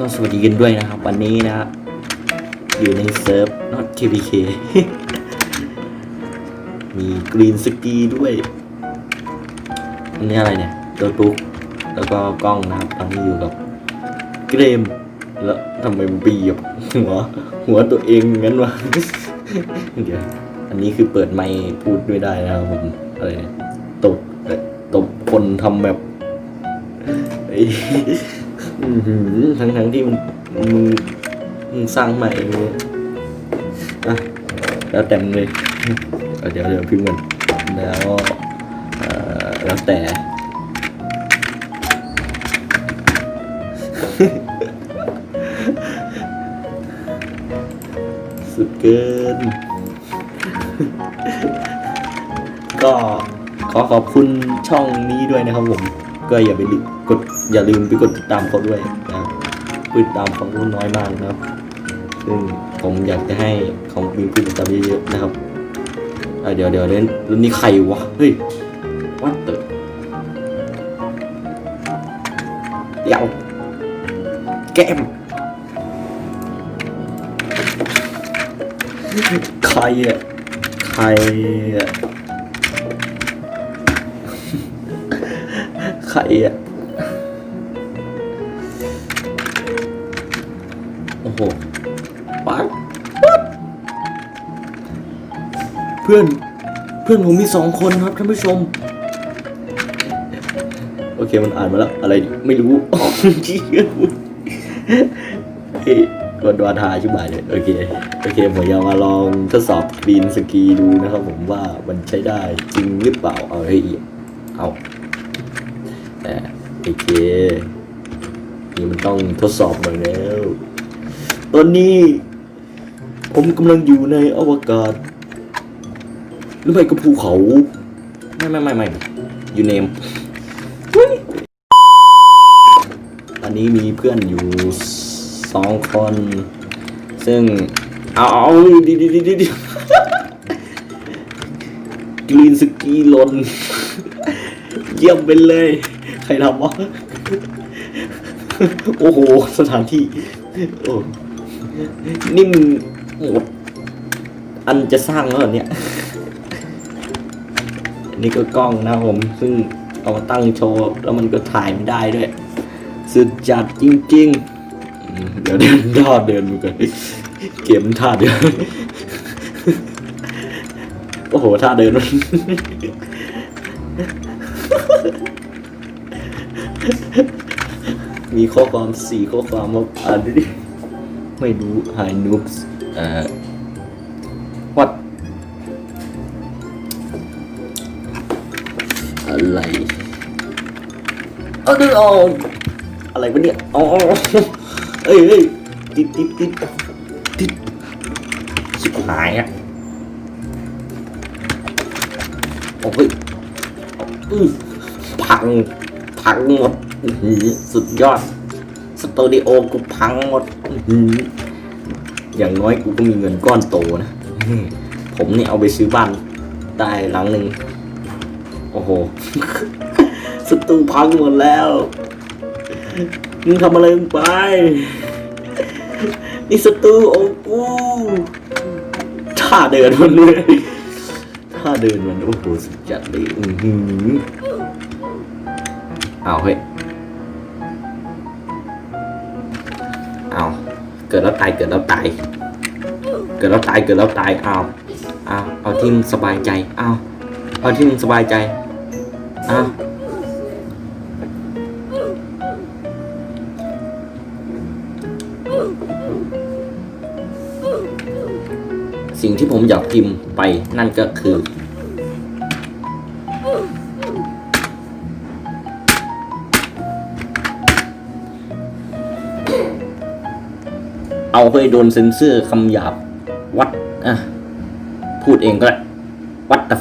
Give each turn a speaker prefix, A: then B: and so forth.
A: ก็สวัสดีกันด้วยนะครับ วันนี้นะอยู่ในเซิร์ฟ not KPK มีกรีนสกีด้วย อันนี้อะไรเนี่ยโตัวตุ๊กแล้วก็กล้องนะครับ ตอนนี้อยู่กับเกรม แล้วทำไมมันไปเหยียบหัว หัวตัวเองงั้นวะเดี๋ยวอันนี้คือเปิดไมค์พูดไม่ได้นะครับผมอะไรเนี่ยตบตบคนทำแบบไอ ทั้งทั้งที่มันมึงมึงสร้างใหม่เองเลยอะแล้วแต่มึงเลยเดี๋ยวเดี๋ยวพิมพ์กันแล้วแล้วแต่สุดเกิน ก็ขอขอบคุณช่องนี้ด้วยนะครับผม ก็อย่าไปกดอย่าลืมไปกดติดตามเขาด้วยนะครับติดตามเขาน้อยมากนะครับ ซึ่งผมอยากจะให้เขามีผู้ติดตามเยอะๆนะครับเเดี๋ยวเดี๋ยวเล่นรุ่นนี้ใครวะ เฮ้ยวัดเตอเดี๋ยวแก้มใครอะใครอะ ใครอะโอ้โหปัดเพื่อนเพื่อนผมมีสองคนครับท่านผู้ชม โอเคมันอ่านมาแล้ว อะไรไม่รู้อ๋อเชี่ยเฮ้ยกดวาทาชิบหายเลยโอเคโอเคผมจะมาลองทดสอบปีนสกีดูนะครับผมว่ามันใช้ได้จริงหรือเปล่าเอาเฮ้เอา แต่โอเคนี่มันต้องทดสอบหน่อยแล้ว ตอนนี้ ผมกำลังอยู่ในอวกาศ หรือไม่ก็ภูเขา ไม่ไม่ไม่ไม่อยู่เนมตอนนี้มีเพื่อนอยู่สองคน ซึ่ง เอาเอาดีดีดีดีกรีนสกีลน เยี่ยมไปเลย ใครทำวะ โอ้โห สถานที่ โอ้ นี่มึงหมด อันจะสร้างแล้วเนี่ยอันนี้ก็กล้องนะผม ซึ่งเอามาตั้งโชว์ แล้วมันก็ถ่ายไม่ได้ด้วย สุดจัดจริง ๆ เดี๋ยวเดินท่าเดินดูกันเกมท่าเดิน โอ้โห ท่าเดินมัน มีข้อความสี่ข้อความมาอ่านดิไม่รู้ Hi noobs อ่อ what อะไรเอาดูเอาอะไรวะเนี่ยอ๋อเอ้ยเอ้ยติดติดติดติดชิบหายอะโอ้ยอือพัง พังหมดอื้อหือสุดยอด สตูดิโอกูพังหมดอื้อหืออย่างน้อยกูก็มีเงินก้อนโตนะอื้อผมนี่เอาไปซื้อบ้านได้หลังหนึ่ง โอ้โห สตูพังหมดแล้ว มึงทำอะไรลงไป นี่สตูโอ้กูท่าเดินมันเลยท่าเดินมันโอ้โหสุดจัดเลยอือหือ เอาเฮ้ยเอาเกิดแล้วตายเกิดแล้วตาย เกิดแล้วตายเกิดแล้วตายเอาเอาเอาที่มึงสบายใจเอาเอาที่มึงสบายใจเอาสิ่งที่ผมอยากพิมพ์ไปนั่นก็คือ เอาไปโดนเซ็นเซอร์คำหยาบวัดอะพูดเองก็ได้วัดต